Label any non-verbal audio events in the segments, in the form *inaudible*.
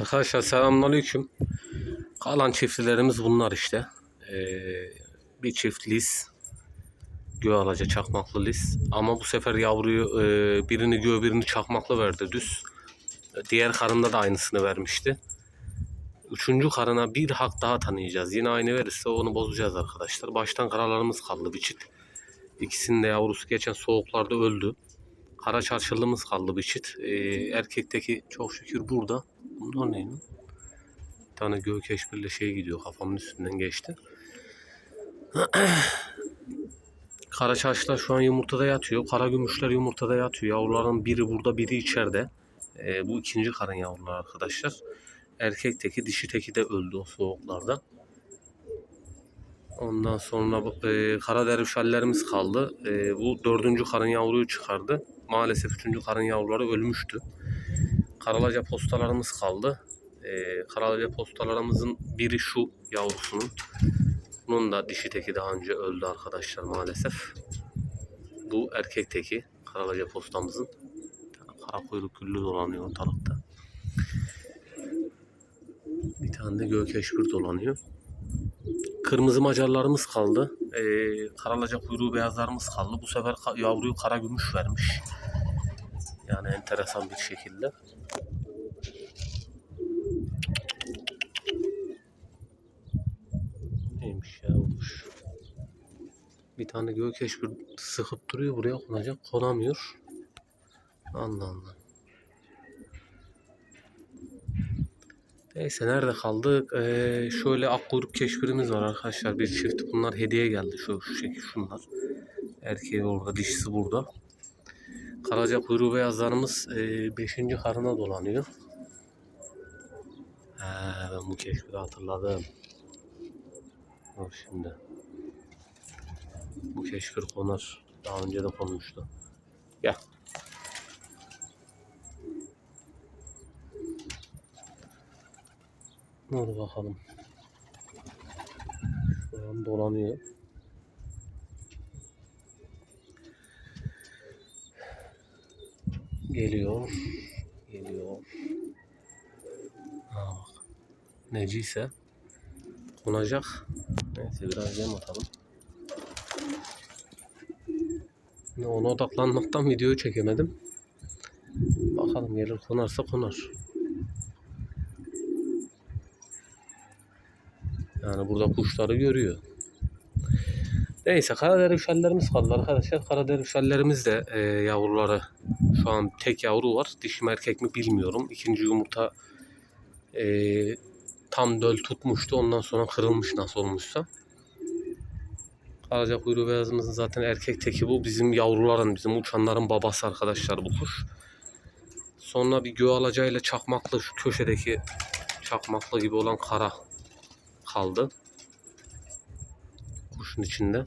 Arkadaşlar selamünaleyküm. Kalan çiftlerimiz bunlar işte. Ee, bir çift lis. Göğalaca çakmaklı lis. Ama bu sefer yavruyu e, birini göğe birini çakmaklı verdi düz. Diğer karında da aynısını vermişti. Üçüncü karına bir hak daha tanıyacağız. Yine aynı verirse onu bozacağız arkadaşlar. Baştan karalarımız kaldı bir çift. İkisinin de yavrusu geçen soğuklarda öldü. Kara çarşılımız kaldı bir çift. Ee, erkekteki çok şükür burada. Bunlar ne? Bir tane gök eşbirle şey gidiyor kafamın üstünden geçti. *clears throat* Kara çarşılar şu an yumurtada yatıyor. Kara gümüşler yumurtada yatıyor. Yavruların biri burada biri içeride. Ee, bu ikinci karın yavrular arkadaşlar. Erkek teki dişi teki de öldü o soğuklarda. Ondan sonra e, kara dervişallerimiz kaldı. E, bu dördüncü karın yavruyu çıkardı. Maalesef üçüncü karın yavruları ölmüştü. Karalaca postalarımız kaldı. E, karalaca postalarımızın biri şu yavrusunun. Bunun da dişi teki daha önce öldü arkadaşlar maalesef. Bu erkek teki karalaca postamızın. Kara kuyruk güllü dolanıyor ortalıkta. Bir tane de gökeşbir dolanıyor. Kırmızı macarlarımız kaldı. Ee, karalaca kuyruğu beyazlarımız kaldı. Bu sefer yavruyu kara gümüş vermiş. Yani enteresan bir şekilde. Neymiş ya olmuş. Bir tane gökeşbir sıkıp duruyor buraya konacak. Konamıyor. Allah Allah. Neyse nerede kaldık? Ee, şöyle akkuyruk keşfirimiz var arkadaşlar. Bir çift. Bunlar hediye geldi. Şu, şu şekil şunlar. Erkeği orada, dişisi burada. Karaca kuyruğu beyazlarımız 5. karına dolanıyor. Ha, ben bu keşfiri hatırladım. Bak şimdi. Bu keşfir konar. Daha önce de konmuştu. Gel. Dur bakalım. Şu an dolanıyor. Geliyor. Geliyor. Ha bak. Neciyse konacak. Neyse biraz yem atalım. Ona odaklanmaktan videoyu çekemedim. Bakalım gelir konarsa konar. Yani burada kuşları görüyor. Neyse kara dervişallerimiz kaldı arkadaşlar. Kara dervişallerimiz de e, yavruları şu an tek yavru var. Dişi mi erkek mi bilmiyorum. İkinci yumurta e, tam döl tutmuştu. Ondan sonra kırılmış nasıl olmuşsa. Karaca kuyruğu beyazımızın zaten erkek teki bu. Bizim yavruların, bizim uçanların babası arkadaşlar bu kuş. Sonra bir göğalacayla çakmaklı şu köşedeki çakmaklı gibi olan kara kaldı. Kuşun içinde.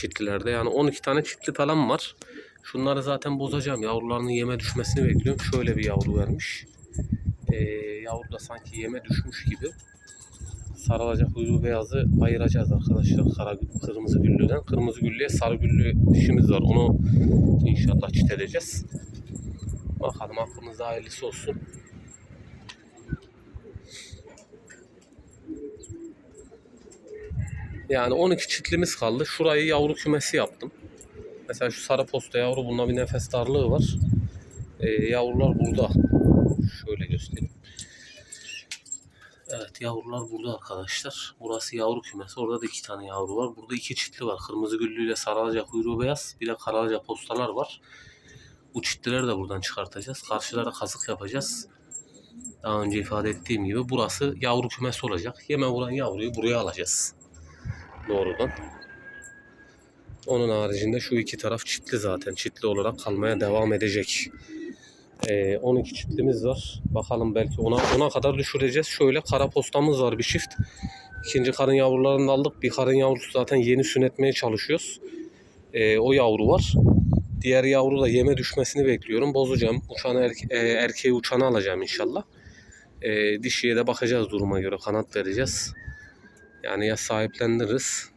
Çitlilerde yani 12 tane çitli falan var. Şunları zaten bozacağım. Yavrularının yeme düşmesini bekliyorum. Şöyle bir yavru vermiş. Ee, yavru da sanki yeme düşmüş gibi. Sarılacak kuyruğu beyazı ayıracağız arkadaşlar. Kara, kırmızı güllüden. Kırmızı güllüye sarı güllü dişimiz var. Onu inşallah çit edeceğiz. Bakalım aklımızda hayırlısı olsun. Yani 12 çitlimiz kaldı. Şurayı yavru kümesi yaptım. Mesela şu sarı posta yavru bunda bir nefes darlığı var. Ee, yavrular burada. Şöyle göstereyim. Evet yavrular burada arkadaşlar. Burası yavru kümesi. Orada da iki tane yavru var. Burada iki çitli var. Kırmızı güllüyle sarılaca kuyruğu beyaz. Bir de karalaca postalar var. Bu çitlileri de buradan çıkartacağız. Karşılara kazık yapacağız. Daha önce ifade ettiğim gibi burası yavru kümesi olacak. Yeme vuran yavruyu buraya alacağız doğrudan. Onun haricinde şu iki taraf çitli zaten. Çitli olarak kalmaya devam edecek. Ee, 12 çitlimiz var. Bakalım belki ona ona kadar düşüreceğiz. Şöyle kara postamız var bir çift. İkinci karın yavrularını aldık. Bir karın yavrusu zaten yeni sünnetmeye çalışıyoruz. Ee, o yavru var. Diğer yavru da yeme düşmesini bekliyorum. Bozacağım. Uçanı erke, e, erkeği uçanı alacağım inşallah. Ee, dişiye de bakacağız duruma göre. Kanat vereceğiz. Yani ya sahiplendiririz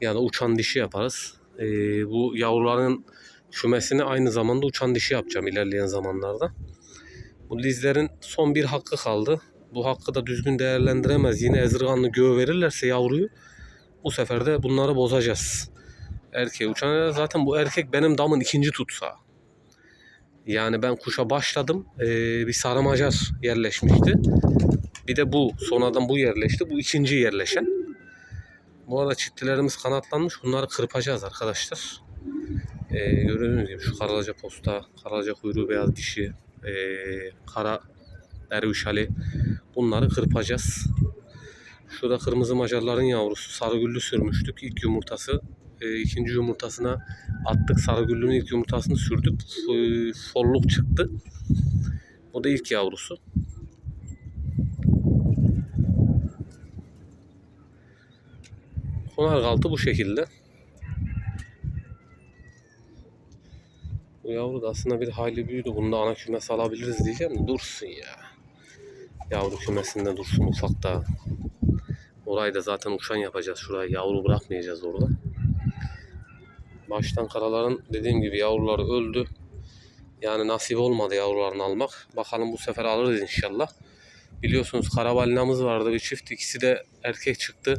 ya da uçan dişi yaparız. Ee, bu yavruların kümesini aynı zamanda uçan dişi yapacağım ilerleyen zamanlarda. Bu lizlerin son bir hakkı kaldı. Bu hakkı da düzgün değerlendiremez. Yine ezirganlı göğe verirlerse yavruyu bu sefer de bunları bozacağız. Erkeği uçan zaten bu erkek benim damın ikinci tutsağı. Yani ben kuşa başladım. Ee, bir sarı macar yerleşmişti. Bir de bu. Sonradan bu yerleşti. Bu ikinci yerleşen. Bu arada çittilerimiz kanatlanmış. Bunları kırpacağız arkadaşlar. Ee, gördüğünüz gibi şu karalaca posta, karalaca kuyruğu beyaz dişi, ee, kara derviş ali. Bunları kırpacağız. Şurada kırmızı macarların yavrusu sarıgüllü sürmüştük. İlk yumurtası. Ee, ikinci yumurtasına attık. Sarıgüllünün ilk yumurtasını sürdük. F- Folluk çıktı. O da ilk yavrusu. Konar altı bu şekilde. Bu yavru da aslında bir hayli büyüdü. Bunu da ana kümesi alabiliriz diyeceğim de dursun ya. Yavru kümesinde dursun ufakta. Orayı da zaten uçan yapacağız. Şurayı yavru bırakmayacağız orada. Baştan karaların dediğim gibi yavruları öldü. Yani nasip olmadı yavrularını almak. Bakalım bu sefer alırız inşallah. Biliyorsunuz karabalinamız vardı bir çift. İkisi de erkek çıktı.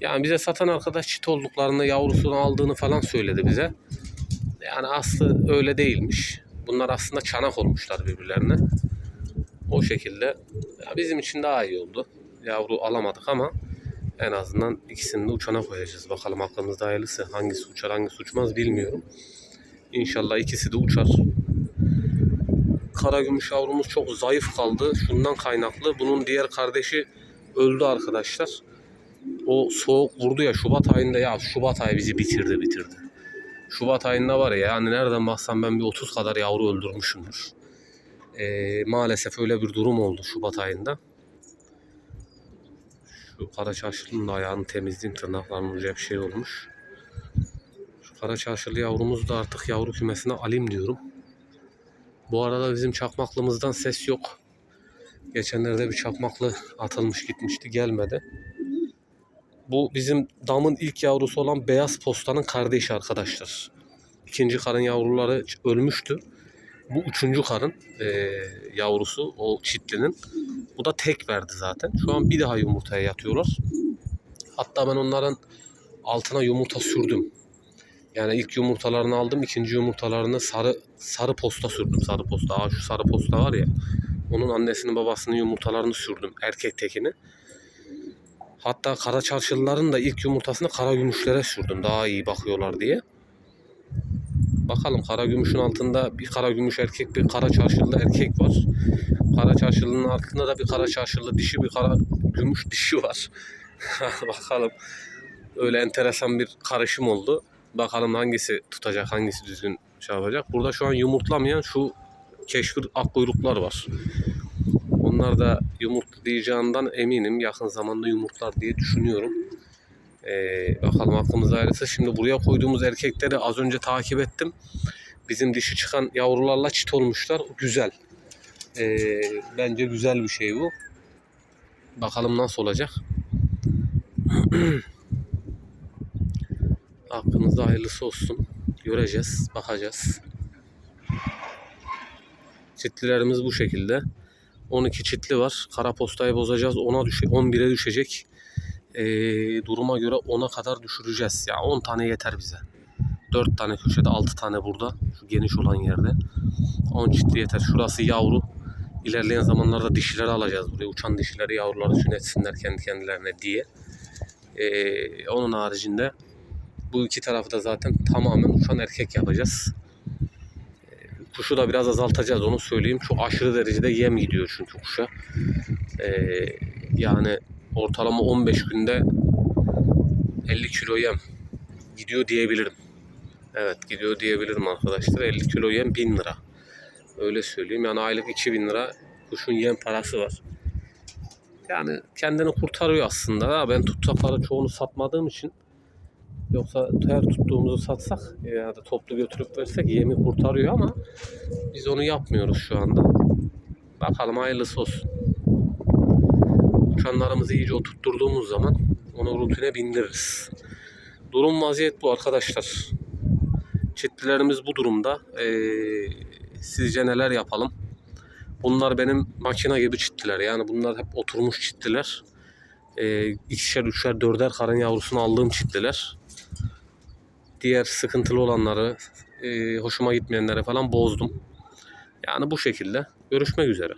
Yani bize satan arkadaş çit olduklarını yavrusunu aldığını falan söyledi bize. Yani aslı öyle değilmiş. Bunlar aslında çanak olmuşlar birbirlerine. O şekilde ya bizim için daha iyi oldu. Yavru alamadık ama en azından ikisini de uçana koyacağız. Bakalım aklımızda hayırlısı. Hangisi uçar hangisi uçmaz bilmiyorum. İnşallah ikisi de uçar. Karagümüş yavrumuz çok zayıf kaldı. Şundan kaynaklı. Bunun diğer kardeşi öldü arkadaşlar. O soğuk vurdu ya Şubat ayında ya Şubat ayı bizi bitirdi bitirdi. Şubat ayında var ya yani nereden baksam ben bir 30 kadar yavru öldürmüşümdür. Ee, maalesef öyle bir durum oldu Şubat ayında. Şu kara çarşılının da ayağını temizleyeyim tırnaklarının ucuya bir şey olmuş. Şu kara çarşılı yavrumuz da artık yavru kümesine alayım diyorum. Bu arada bizim çakmaklımızdan ses yok. Geçenlerde bir çakmaklı atılmış gitmişti gelmedi. Bu bizim damın ilk yavrusu olan beyaz postanın kardeşi arkadaşlar. İkinci karın yavruları ölmüştü. Bu üçüncü karın eee, yavrusu o çitlinin. Bu da tek verdi zaten. Şu an bir daha yumurtaya yatıyorlar. Hatta ben onların altına yumurta sürdüm. Yani ilk yumurtalarını aldım. ikinci yumurtalarını sarı sarı posta sürdüm. Sarı posta. Aa, şu sarı posta var ya. Onun annesinin babasının yumurtalarını sürdüm. Erkek tekini. Hatta kara çarşılıların da ilk yumurtasını kara gümüşlere sürdüm. Daha iyi bakıyorlar diye. Bakalım kara gümüşün altında bir kara gümüş erkek bir kara çarşılı erkek var. Kara çarşılının altında da bir kara çarşılı dişi bir kara gümüş dişi var. *laughs* Bakalım. Öyle enteresan bir karışım oldu. Bakalım hangisi tutacak, hangisi düzgün şey yapacak. Burada şu an yumurtlamayan şu keşfir akkuyruklar var. Onlar da yumurtlayacağından eminim. Yakın zamanda yumurtlar diye düşünüyorum. Ee, bakalım aklımıza ayrılsa. Şimdi buraya koyduğumuz erkekleri az önce takip ettim. Bizim dişi çıkan yavrularla çit olmuşlar. Güzel. Ee, bence güzel bir şey bu. Bakalım nasıl olacak. *clears throat* Aklımızda hayırlısı olsun. Göreceğiz, bakacağız. Çitlilerimiz bu şekilde. 12 çitli var. Kara postayı bozacağız. 10'a düşe 11'e düşecek. Ee, duruma göre 10'a kadar düşüreceğiz. Ya 10 tane yeter bize. 4 tane köşede 6 tane burada. Şu geniş olan yerde. 10 çitli yeter. Şurası yavru. İlerleyen zamanlarda dişileri alacağız buraya. Uçan dişileri yavruları sünetsinler kendi kendilerine diye. Ee, onun haricinde bu iki tarafı da zaten tamamen uçan erkek yapacağız. Kuşu da biraz azaltacağız onu söyleyeyim. Çok aşırı derecede yem gidiyor çünkü kuşa. Ee, yani ortalama 15 günde 50 kilo yem gidiyor diyebilirim. Evet gidiyor diyebilirim arkadaşlar. 50 kilo yem 1000 lira. Öyle söyleyeyim. Yani aylık 2000 lira kuşun yem parası var. Yani kendini kurtarıyor aslında. Ben tutsakları çoğunu satmadığım için Yoksa her tuttuğumuzu satsak ya da toplu götürüp versek yemi kurtarıyor ama biz onu yapmıyoruz şu anda. Bakalım hayırlısı olsun. Uçanlarımızı iyice oturtturduğumuz zaman onu rutine bindiririz. Durum vaziyet bu arkadaşlar. Çitlilerimiz bu durumda. Ee, sizce neler yapalım? Bunlar benim makine gibi çittiler. Yani bunlar hep oturmuş çittiler. Ee, ikişer, üçer, dörder karın yavrusunu aldığım çittiler. Diğer sıkıntılı olanları, e, hoşuma gitmeyenleri falan bozdum. Yani bu şekilde. Görüşmek üzere.